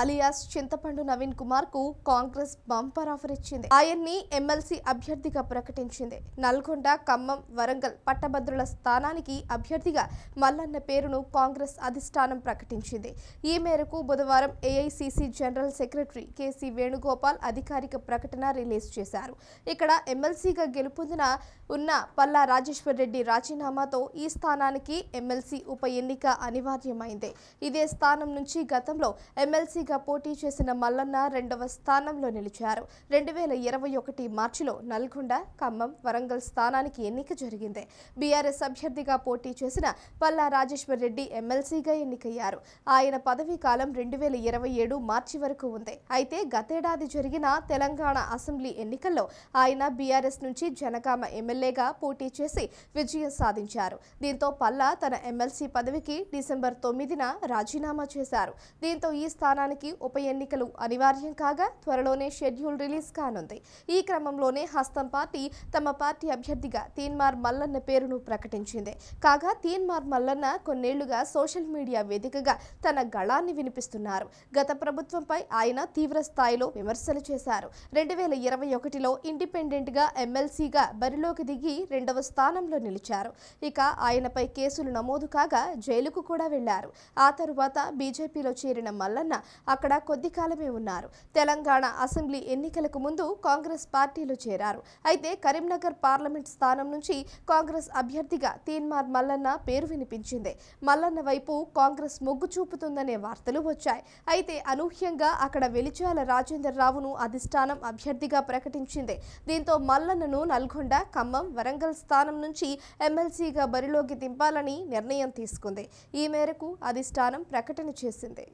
alias Chintapandu Naveen కుమార్కు Congress bumper offer ఇచ్చింది. ఆయన్ని MLC అభ్యర్థిగా ప్రకటించింది. నల్గొండ ఖమ్మం వరంగల్ పట్టభద్రుల స్థానానికి అభ్యర్థిగా మల్లన్న పేరును కాంగ్రెస్ అధిష్టానం ప్రకటించింది. ఈ మేరకు బుధవారం AICC general secretary KC Venugopal అధికారిక ప్రకటన రిలీజ్ చేశారు. ఇక్కడ ఎమ్మెల్సీగా గెలుపొందిన ఉన్న పల్లా రాజేశ్వర్ రెడ్డి రాజీనామాతో ఈ స్థానానికి ఎమ్మెల్సీ ఉప ఎన్నిక అనివార్యమైంది. ఇదే స్థానం నుంచి గతంలో ఎమ్మెల్సీ ఎమ్మెల్సీగా పోటీ చేసిన మల్లన్న రెండవ స్థానంలో నిలిచారు. రెండు వేల ఇరవై ఒకటి మార్చిలో నల్గొండ ఖమ్మం వరంగల్ స్థానానికి ఎన్నిక జరిగింది. బీఆర్ఎస్ అభ్యర్థిగా పోటీ చేసిన పల్లా రాజేశ్వర్ రెడ్డి ఎమ్మెల్సీగా ఎన్నికయ్యారు. ఆయన పదవీ కాలం రెండు వేల ఇరవై ఏడు మార్చి వరకు ఉంది. అయితే గతేడాది జరిగిన తెలంగాణ అసెంబ్లీ ఎన్నికల్లో ఆయన బీఆర్ఎస్ నుంచి జనగామ ఎమ్మెల్యేగా పోటీ చేసి విజయం సాధించారు. దీంతో పల్లా తన ఎమ్మెల్సీ పదవికి డిసెంబర్ తొమ్మిదిన రాజీనామా చేశారు. దీంతో ఈ స్థానానికి ఉప ఎన్నికలు అనివార్యం కాగా త్వరలోనే షెడ్యూల్ రిలీజ్ కానుంది. ఈ క్రమంలోనే హస్తం పార్టీ తమ పార్టీ అభ్యర్థిగా తీన్మార్ మల్లన్న పేరును ప్రకటించింది. కాగా తీన్మార్ మల్లన్న కొన్నేళ్ళుగా సోషల్ మీడియా వేదికగా తన గళాన్ని వినిపిస్తున్నారు. గత ప్రభుత్వంపై ఆయన తీవ్ర స్థాయిలో విమర్శలు చేశారు. రెండు వేల ఇరవై ఒకటిలో ఇండిపెండెంట్గా ఎమ్మెల్సీగా బరిలోకి దిగి రెండవ స్థానంలో నిలిచారు. ఇక ఆయనపై కేసులు నమోదు కాగా జైలుకు కూడా వెళ్ళారు. ఆ తరువాత బీజేపీలో చేరిన మల్లన్న అక్కడ కొద్ది కాలమే ఉన్నారు. తెలంగాణ అసెంబ్లీ ఎన్నికలకు ముందు కాంగ్రెస్ పార్టీలో చేరారు. అయితే కరీంనగర్ పార్లమెంట్ స్థానం నుంచి కాంగ్రెస్ అభ్యర్థిగా తీన్మార్ మల్లన్న పేరు వినిపించింది. మల్లన్న వైపు కాంగ్రెస్ మొగ్గు చూపుతుందనే వార్తలు వచ్చాయి. అయితే అనూహ్యంగా అక్కడ వెలిచాల రాజేందర్ రావును అధిష్టానం అభ్యర్థిగా ప్రకటించింది. దీంతో మల్లన్నను నల్గొండ ఖమ్మం వరంగల్ స్థానం నుంచి ఎమ్మెల్సీగా బరిలోకి దింపాలని నిర్ణయం తీసుకుంది. ఈ మేరకు అధిష్టానం ప్రకటన చేసింది.